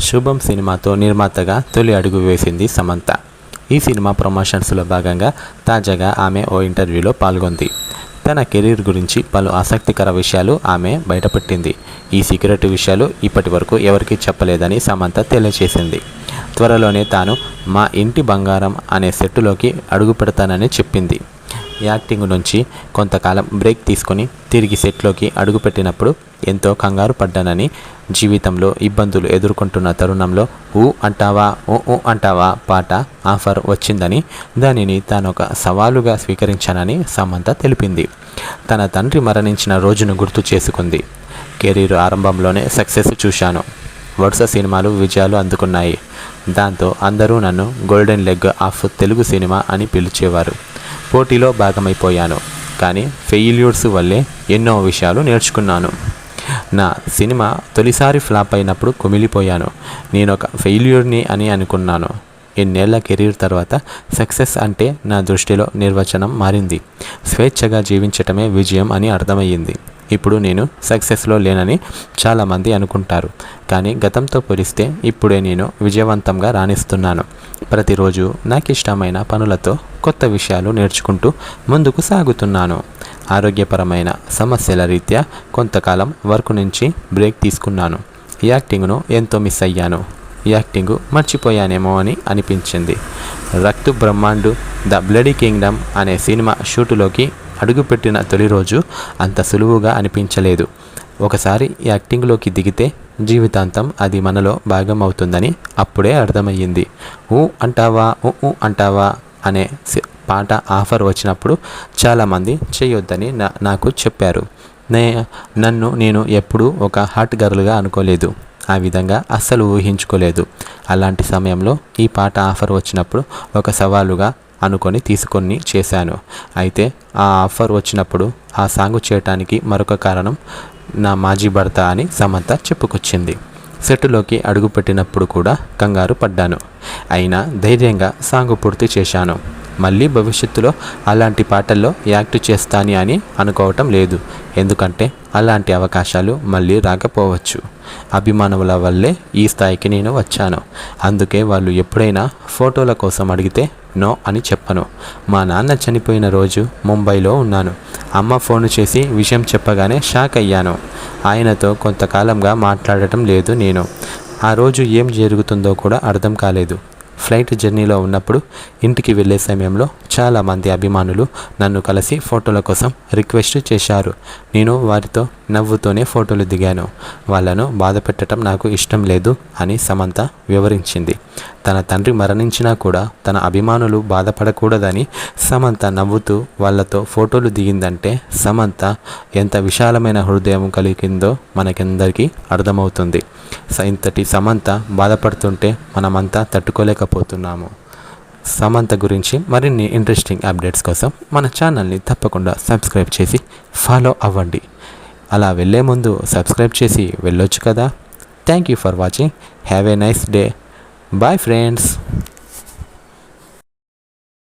శుభం సినిమాతో నిర్మాతగా తొలి అడుగు వేసింది సమంత. ఈ సినిమా ప్రమోషన్స్లో భాగంగా తాజాగా ఆమె ఓ ఇంటర్వ్యూలో పాల్గొంది. తన కెరీర్ గురించి పలు ఆసక్తికర విషయాలు ఆమె బయటపెట్టింది. ఈ సీక్రెట్ విషయాలు ఇప్పటి వరకు ఎవరికీ చెప్పలేదని సమంత తెలియజేసింది త్వరలోనే తాను మా ఇంటి బంగారం అనే సెట్టులోకి అడుగు పెడతానని చెప్పింది. యాక్టింగ్ నుంచి కొంతకాలం బ్రేక్ తీసుకొని తిరిగి సెట్లోకి అడుగుపెట్టినప్పుడు ఎంతో కంగారు పడ్డానని జీవితంలో ఇబ్బందులు ఎదుర్కొంటున్న తరుణంలో ఊ అంటావా ఓ ఊ అంటావా పాట ఆఫర్ వచ్చిందని దానిని తాను ఒక సవాలుగా స్వీకరించానని సమంత తెలిపింది. తన తండ్రి మరణించిన రోజును గుర్తు చేసుకుంది. కెరీర్ ఆరంభంలోనే సక్సెస్ చూశాను. వరుస సినిమాలు విజయాలు అందుకున్నాయి. దాంతో అందరూ నన్ను golden leg of Telugu cinema అని పిలిచేవారు. పోటీలో భాగమైపోయాను. కానీ ఫెయిల్యూర్స్ వల్లే ఎన్నో విషయాలు నేర్చుకున్నాను. నా సినిమా తొలిసారి ఫ్లాప్ అయినప్పుడు కుమిలిపోయాను. నేను ఒక ఫెయిల్యూర్ని అని అనుకున్నాను. ఎన్నేళ్ళ కెరీర్ తర్వాత సక్సెస్ అంటే నా దృష్టిలో నిర్వచనం మారింది. స్వేచ్ఛగా జీవించటమే విజయం అని అర్థమయ్యింది. ఇప్పుడు నేను సక్సెస్లో లేనని చాలామంది అనుకుంటారు. కానీ గతంతో పోలిస్తే ఇప్పుడే నేను విజయవంతంగా రాణిస్తున్నాను. ప్రతిరోజు నాకు ఇష్టమైన పనులతో కొత్త విషయాలు నేర్చుకుంటూ ముందుకు సాగుతున్నాను. ఆరోగ్యపరమైన సమస్యల రీత్యా కొంతకాలం వర్క్ నుంచి బ్రేక్ తీసుకున్నాను. యాక్టింగ్ను ఎంతో మిస్ అయ్యాను. యాక్టింగ్ మర్చిపోయానేమో అని అనిపించింది. Rakt Brahmand the bloody kingdom అనే సినిమా షూటులోకి అడుగుపెట్టిన తొలి రోజు అంత సులువుగా అనిపించలేదు. ఒకసారి యాక్టింగ్లోకి దిగితే జీవితాంతం అది మనలో భాగం అవుతుందని అప్పుడే అర్థమయ్యింది. ఊ అంటావా ఊ ఊ అంటావా అనే సి- పాట ఆఫర్ వచ్చినప్పుడు చాలామంది చేయొద్దని నా నాకు చెప్పారు. నే నన్ను నేను ఎప్పుడూ ఒక హాట్ గర్ల్గా అనుకోలేదు. ఆ విధంగా అస్సలు ఊహించుకోలేదు. అలాంటి సమయంలో ఈ పాట ఆఫర్ వచ్చినప్పుడు ఒక సవాలుగా అనుకొని తీసుకొని చేశాను. అయితే ఆ ఆఫర్ వచ్చినప్పుడు ఆ సాంగ్ చేయటానికి మరొక కారణం నా మాజీ భర్త అని సమంత చెప్పుకొచ్చింది. సెట్టులోకి అడుగుపెట్టినప్పుడు కూడా కంగారు పడ్డాను. అయినా ధైర్యంగా సాంగ్ పూర్తి చేశాను. మళ్ళీ భవిష్యత్తులో అలాంటి పాటల్లో యాక్ట్ చేస్తాని అని అనుకోవటం లేదు. ఎందుకంటే అలాంటి అవకాశాలు మళ్ళీ రాకపోవచ్చు. అభిమానుల వల్లే ఈ స్థాయికి నేను వచ్చాను. అందుకే వాళ్ళు ఎప్పుడైనా ఫోటోల కోసం అడిగితే నో అని చెప్పను. మా నాన్న చనిపోయిన రోజు ముంబైలో ఉన్నాను. అమ్మ ఫోన్ చేసి విషయం చెప్పగానే షాక్ అయ్యాను. ఆయనతో కొంతకాలంగా మాట్లాడటం లేదు నేను. ఆ రోజు ఏం జరుగుతుందో కూడా అర్థం కాలేదు. ఫ్లైట్ జర్నీలో ఉన్నప్పుడు ఇంటికి వెళ్ళే సమయంలో చాలామంది అభిమానులు నన్ను కలిసి ఫోటోల కోసం రిక్వెస్ట్ చేశారు. నేను వారితో నవ్వుతూనే ఫోటోలు దిగాను. వాళ్ళను బాధ పెట్టడం నాకు ఇష్టం లేదు అని సమంత వివరించింది. తన తండ్రి మరణించినా కూడా తన అభిమానులు బాధపడకూడదని సమంత నవ్వుతూ వాళ్ళతో ఫోటోలు దిగిందంటే సమంత ఎంత విశాలమైన హృదయం కలిగిందో మనకందరికీ అర్థమవుతుంది. ఇంతటి సమంత బాధపడుతుంటే మనమంతా తట్టుకోలేకపోతున్నాము. సమంత గురించి మరిన్ని ఇంట్రెస్టింగ్ అప్డేట్స్ కోసం మన ఛానల్ని తప్పకుండా సబ్స్క్రైబ్ చేసి ఫాలో అవ్వండి. అలా వెళ్ళే ముందు సబ్స్క్రైబ్ చేసి వెళ్ళొచ్చు కదా. Thank you for watching have a nice day bye friends